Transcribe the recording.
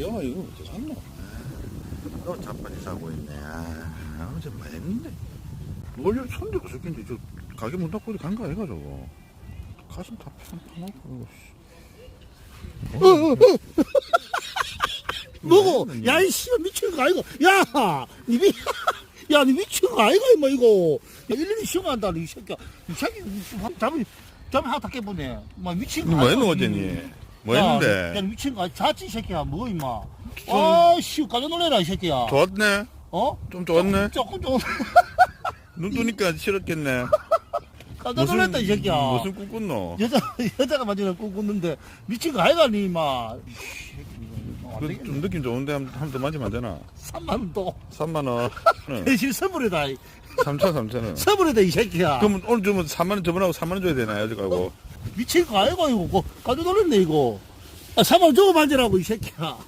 영화 이거 어떻게 샀노? 또 자판이 사고 있네. 아, 어제 뭐 했는데? 원래 손대고 새끼인데, 저, 가게 문 닫고 어디 간거 아이가, 저거. 가슴 다 판, 파놓고, 이거, 씨. 뭐고? 뭐 야, 이 씨발 미친 거 아이고. 야! 니 미, 야, 니 미친 거 아이가, 임마, 이거. 야, 일일이 시험한다, 이 새끼야. 이 새끼, 잠이, 잠이 하나 다 깨보네. 뭐, 미친 거뭐 아이가, 했노, 니. 어제니? 뭐 야, 야, 했는데? 미친 거, 자지, 이 새끼야. 뭐, 임마. 아, 씨, 깜짝 놀래라, 이 새끼야. 좋았네? 어? 좀 좋았네? 조금, 조금. 눈 뜨니까 싫었겠네. 깜짝 놀랐다, 이 새끼야. 무슨 꿈 꿨노? 여자, 여자가 맞으면 꿈꾸는데, 미친 거 아이가, 니, 임마. 그, 좀 느낌 좋은데 한 번 더 맞으면 안 되나? 3만 원 또. 3만 원. 대신 선물이다. 3천, 3천 원. 선물이다, 이 새끼야. 그러면 오늘 주면 3만 원 저번하고 3만 원 줘야 되나요, 어저가고? 미친 거 아이가, 이거. 놀랐네, 이거. 아, 3만원 주고 만지라고, 이 새끼야.